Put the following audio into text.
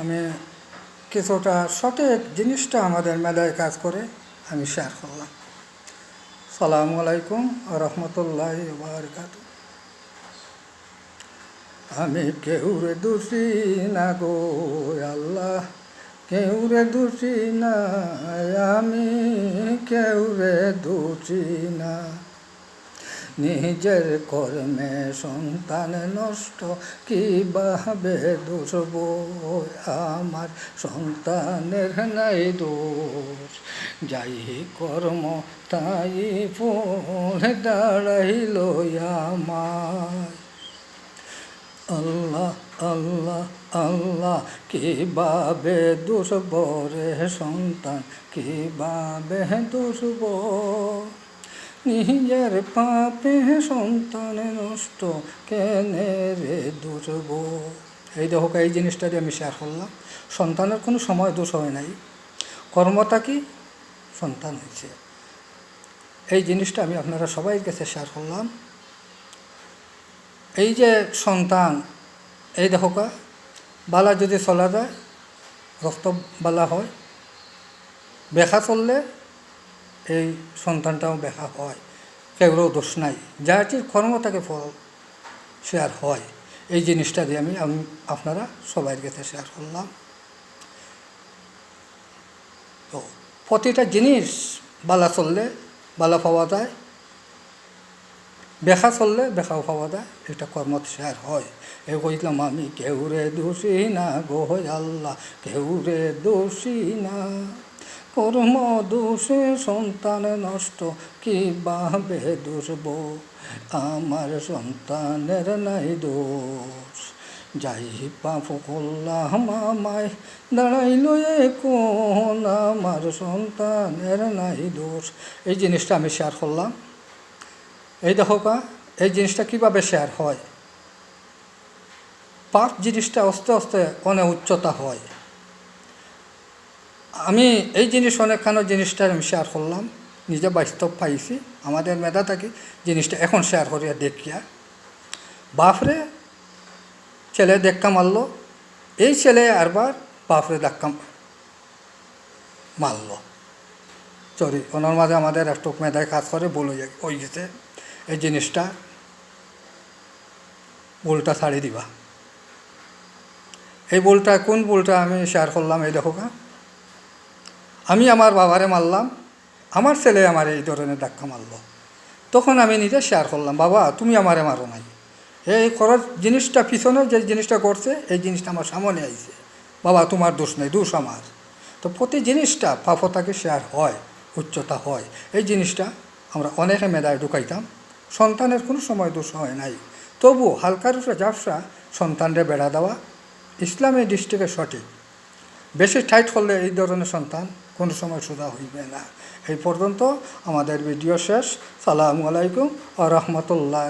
আমি কিছুটা সঠিক জিনিসটা আমাদের মেলায় কাজ করে আমি শেয়ার করলাম। সালামু আলাইকুম রহমতুল্লাহ বারকাত আমি কেউ রে দোষী না গো আল্লাহ, কেউ রে দোষী না, আমি কেউ রে দোষী না। নিজের কর্মে সন্তান নষ্ট, কি কীভাবে দোষব আমার সন্তানের নাই দোষ। যাই কর্ম, তাই পড়ে দাঁড়াইল আমার আল্লাহ আল্লাহ আল্লাহ কীভাবে দোষব রে সন্তান? কি কীভাবে দোষব নিজের পাপে সন্তান নষ্ট কেনে রে দোষব এই দেখো এই জিনিসটাকে আমি শেয়ার করলাম, সন্তানের কোনো সময় দোষ হয় নাই। কর্মটা কি? সন্তান হয়েছে। এই জিনিসটা আমি আপনারা সবাই কাছে শেয়ার করলাম। এই যে সন্তান, এই দেখো বালা যদি চলা যায় রক্ত বালা হয় বেখা চললে এই সন্তানটাও বেখা হয়। কেউরও দোষ নাই। যার যে কর্ম তাকে ফল শেয়ার হয়। এই জিনিসটা দিয়ে আমি আমি আপনারা সবাই কাছে শেয়ার করলাম। তো প্রতিটা জিনিস বালা চললে বালা পাওয়া যায় বেখা চললে বেখাও পাওয়া যায়, এটা কর্মত শেয়ার হয়। এ কইলাম আমি কেউ রে দোষী না গো আল্লাহ কেউ রে দোষী না। কর্ম দোষে, সন্তান নষ্ট কীভাবে দোষব আমার সন্তানের নাই দোষ। যাই পাপ করলাম আমায়, দাঁড়াইল কোন? আমার সন্তানের নাই দোষ। এই জিনিসটা আমি শেয়ার করলাম। এই দেখো কা এই জিনিসটা কীভাবে শেয়ার হয়? পাপ জিনিসটা আস্তে আস্তে অনেক উচ্চতা হয়। আমি এই জিনিস অনেকখানো জিনিসটা আমি শেয়ার করলাম, নিজে বাস্তব পাইছি। আমাদের মেধা থাকি জিনিসটা এখন শেয়ার করিয়া দেখিয়া। বাপরে, ছেলে দেখা মারলো, এই ছেলে আরবার বাপরে ধাক্কা মারল। সরি, ওনার মাঝে আমাদের একটু মেধায় কাজ করে বলে ওই গেছে এই জিনিসটা বলটা ছাড়ি দিবা। এই বলটা কোন বলটা আমি শেয়ার করলাম, এই দেখো আমি আমার বাবারে মারলাম, আমার ছেলে আমার এই ধরনের ধাক্কা মারলো। তখন আমি নিজে শেয়ার করলাম, বাবা, তুমি আমারে মারো নাই। এই করার জিনিসটা পিছনে যে জিনিসটা করছে এই জিনিসটা আমার সামনে আইছে। বাবা, তোমার দোষ নেই, দোষ আমার। তো প্রতি জিনিসটা পাপতাকে শেয়ার হয়, উচ্চতা হয়। এই জিনিসটা আমরা অনেকে মেধায় ঢুকাইতাম। সন্তানের কোনো সময় দোষ হয় নাই। তবু হালকার উপরে ব্যবসা সন্তানরে বেড়া দেওয়া, ইসলামী ডিস্ট্রিক্টে সঠিক। বেশি টাইট হলে এই ধরনের সন্তান কোনো সময় সোজা হইবে না। এই পর্যন্ত আমাদের ভিডিও শেষ। সালামু আলাইকুম আ রহমতুল্লাহ